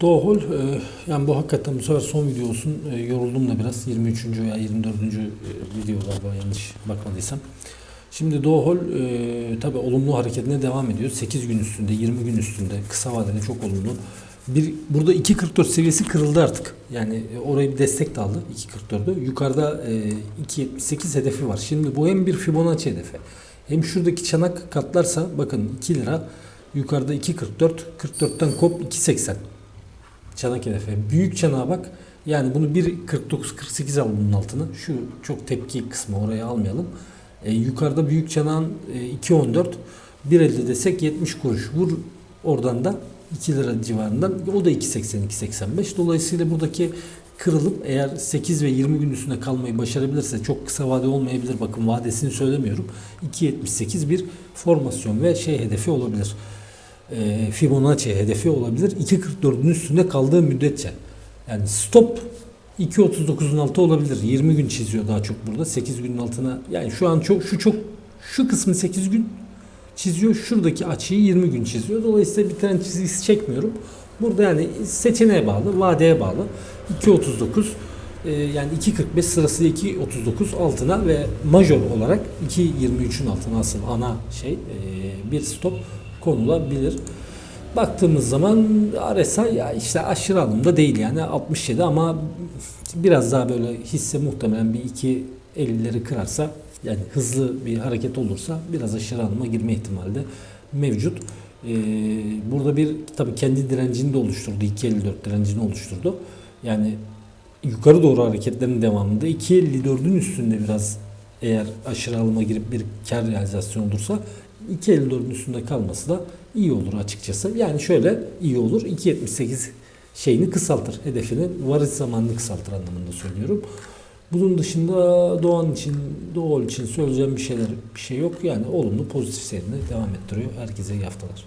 Doğul, e, yani bu hakikaten bu sefer son video olsun. E, yoruldum da biraz. 23. veya 24. e, video galiba yanlış bakmadıysam. Şimdi Doğul tabi olumlu hareketine devam ediyor. 8 gün üstünde, 20 gün üstünde. Kısa vadede çok olumlu. Bir, burada 2.44 seviyesi kırıldı artık. Yani orayı bir destek de aldı 2.44'ü. Yukarıda e, 2.78 hedefi var. Şimdi bu hem bir Fibonacci hedefi. Hem şuradaki çanak katlarsa bakın 2 lira yukarıda 2.44 44'ten kop 2.80 çanak hedefi. Büyük çanağa bak. Yani bunu 1.49-48 al bunun altına. Şu çok tepki kısmı oraya almayalım. E, yukarıda büyük çanağın e, 2.14 1.50 desek 70 kuruş. Vur oradan da 2 lira civarından. O da 2.80-2.85. Dolayısıyla buradaki kırılıp eğer 8 ve 20 gün üstünde kalmayı başarabilirse çok kısa vade olmayabilir. Bakın vadesini söylemiyorum. 2.78 bir formasyon ve şey hedefi olabilir e, Fibonacci hedefi olabilir. 2.44'ün üstünde kaldığı müddetçe. Yani stop 2.39'un altı olabilir. 20 gün çiziyor daha çok burada. 8 günün altına yani şu an çok şu çok şu kısmı 8 gün çiziyor. Şuradaki açıyı 20 gün çiziyor. Dolayısıyla bir tane çizgisi çekmiyorum. Burada yani seçeneğe bağlı, vadeye bağlı. 2.39 e, yani 2.45 sırası 2.39 altına ve major olarak 2.23'ün altına asıl ana şey e, bir stop konulabilir. Baktığımız zaman RSI ya işte aşırı alımda değil yani 67 ama biraz daha böyle hisse muhtemelen bir 2.50'leri kırarsa yani hızlı bir hareket olursa biraz aşırı alıma girme ihtimali de mevcut. Ee, burada bir tabii kendi direncini de oluşturdu. 2.54 direncini oluşturdu. Yani yukarı doğru hareketlerin devamında 2.54'ün üstünde biraz eğer aşırı alıma girip bir kar realizasyonu olursa 2.54'ün üstünde kalması da iyi olur açıkçası. Yani şöyle iyi olur. 2.78 şeyini kısaltır. Hedefini varış zamanını kısaltır anlamında söylüyorum. Bunun dışında Doğan için, Doğal için söyleyeceğim bir şeyler bir şey yok. Yani olumlu pozitif seyrini devam ettiriyor. Herkese iyi haftalar.